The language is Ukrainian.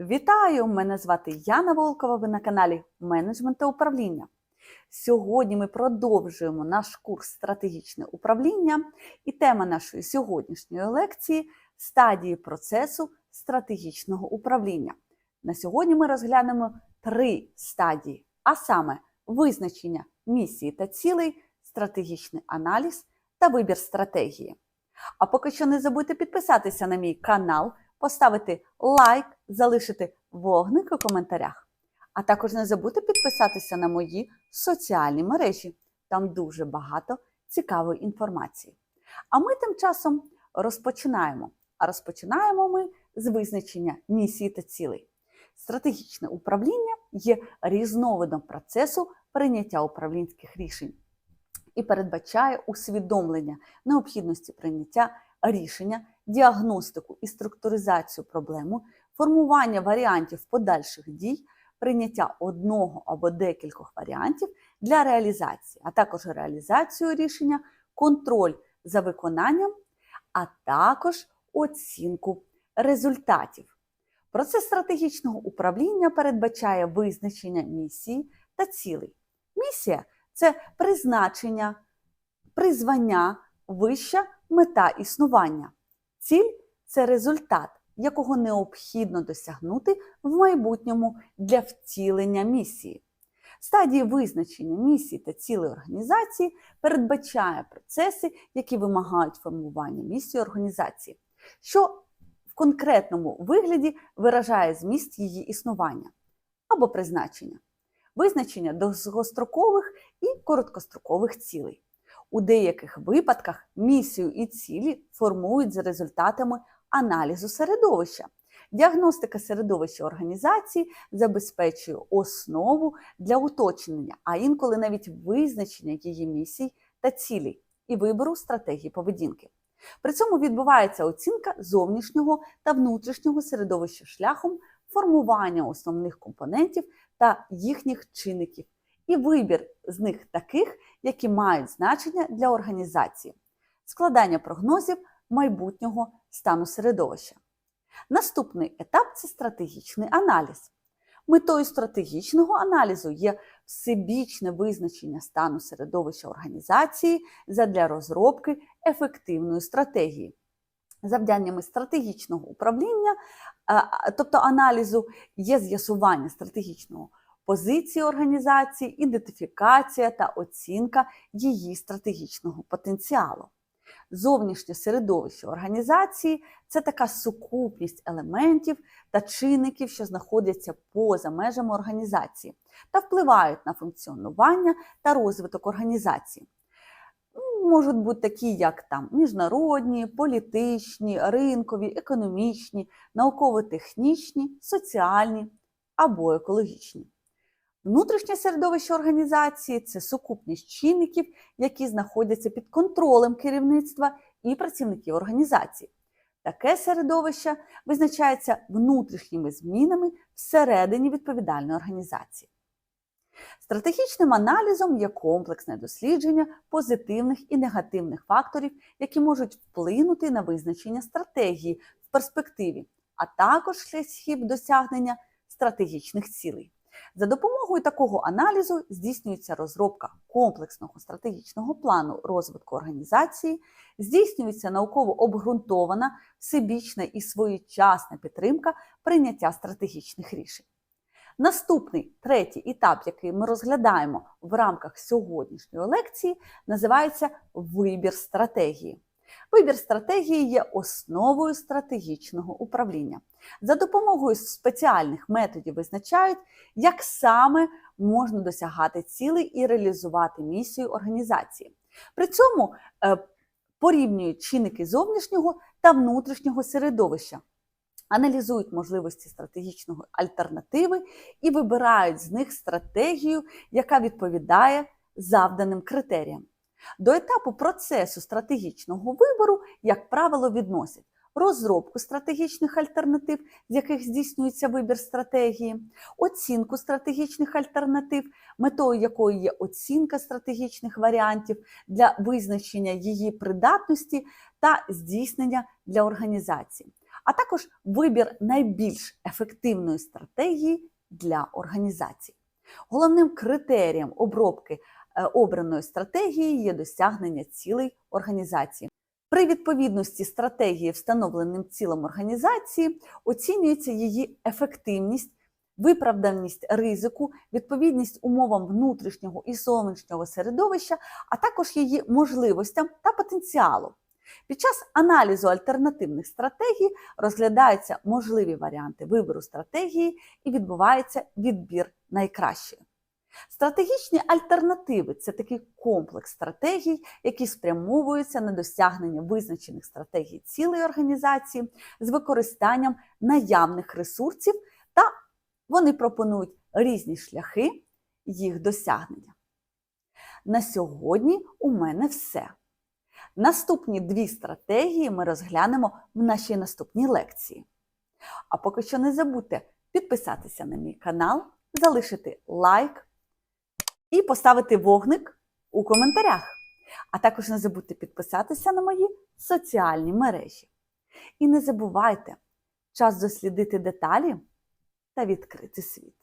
Вітаю! Мене звати Яна Волкова. Ви на каналі Менеджмент та управління. Сьогодні ми продовжуємо наш курс стратегічне управління, і тема нашої сьогоднішньої лекції стадії процесу стратегічного управління. На сьогодні ми розглянемо три стадії, а саме визначення місії та цілей, стратегічний аналіз та вибір стратегії. А поки що не забудьте підписатися на мій канал, поставити лайк, залишити вогник у коментарях. А також не забудьте підписатися на мої соціальні мережі. Там дуже багато цікавої інформації. А ми тим часом розпочинаємо. А розпочинаємо ми з визначення місії та цілей. Стратегічне управління є різновидом процесу прийняття управлінських рішень і передбачає усвідомлення необхідності прийняття рішення, діагностику і структуризацію проблеми, формування варіантів подальших дій, прийняття одного або декількох варіантів для реалізації, а також реалізацію рішення, контроль за виконанням, а також оцінку результатів. Процес стратегічного управління передбачає визначення місії та цілей. Місія це призначення, призвання, вища мета існування. Ціль це результат, якого необхідно досягнути в майбутньому для втілення місії. Стадії визначення місії та цілей організації передбачає процеси, які вимагають формування місії організації, що в конкретному вигляді виражає зміст її існування або призначення, визначення довгострокових і короткострокових цілей. У деяких випадках місію і цілі формують за результатами аналізу середовища. Діагностика середовища організації забезпечує основу для уточнення, а інколи навіть визначення її місій та цілей і вибору стратегії поведінки. При цьому відбувається оцінка зовнішнього та внутрішнього середовища шляхом формування основних компонентів та їхніх чинників, і вибір з них таких, які мають значення для організації, складання прогнозів майбутнього стану середовища. Наступний етап це стратегічний аналіз. Метою стратегічного аналізу є всебічне визначення стану середовища організації задля розробки ефективної стратегії. Завданнями стратегічного управління, тобто аналізу, є з'ясування стратегічного позиції організації, ідентифікація та оцінка її стратегічного потенціалу. Зовнішнє середовище організації це така сукупність елементів та чинників, що знаходяться поза межами організації та впливають на функціонування та розвиток організації. Можуть бути такі, як там міжнародні, політичні, ринкові, економічні, науково-технічні, соціальні або екологічні. Внутрішнє середовище організації це сукупність чинників, які знаходяться під контролем керівництва і працівників організації. Таке середовище визначається внутрішніми змінами всередині відповідальної організації. Стратегічним аналізом є комплексне дослідження позитивних і негативних факторів, які можуть вплинути на визначення стратегії в перспективі, а також шляхів досягнення стратегічних цілей. За допомогою такого аналізу здійснюється розробка комплексного стратегічного плану розвитку організації, здійснюється науково обґрунтована, всебічна і своєчасна підтримка прийняття стратегічних рішень. Наступний третій етап, який ми розглядаємо в рамках сьогоднішньої лекції, називається вибір стратегії. Вибір стратегії є основою стратегічного управління. За допомогою спеціальних методів визначають, як саме можна досягати цілей і реалізувати місію організації. При цьому е, порівнюють чинники зовнішнього та внутрішнього середовища. Аналізують можливості стратегічної альтернативи і вибирають з них стратегію, яка відповідає завданим критеріям. До етапу процесу стратегічного вибору, як правило, відносять розробку стратегічних альтернатив, з яких здійснюється вибір стратегії, оцінку стратегічних альтернатив, метою якої є оцінка стратегічних варіантів для визначення її придатності та здійснення для організації. а також вибір найбільш ефективної стратегії для організації. Головним критерієм обробки обраної стратегії є досягнення цілей організації. При відповідності стратегії встановленим цілам організації оцінюється її ефективність, виправданість ризику, відповідність умовам внутрішнього і зовнішнього середовища, а також її можливостям та потенціалу. Під час аналізу альтернативних стратегій розглядаються можливі варіанти вибору стратегії і відбувається відбір найкращої. Стратегічні альтернативи це такий комплекс стратегій, які спрямовуються на досягнення визначених стратегій цілої організації з використанням наявних ресурсів, та вони пропонують різні шляхи їх досягнення. На сьогодні у мене все. Наступні дві стратегії ми розглянемо в нашій наступній лекції. А поки що не забудьте підписатися на мій канал, залишити лайк і поставити вогник у коментарях. А також не забудьте підписатися на мої соціальні мережі. І не забувайте час дослідити деталі та відкрити світ.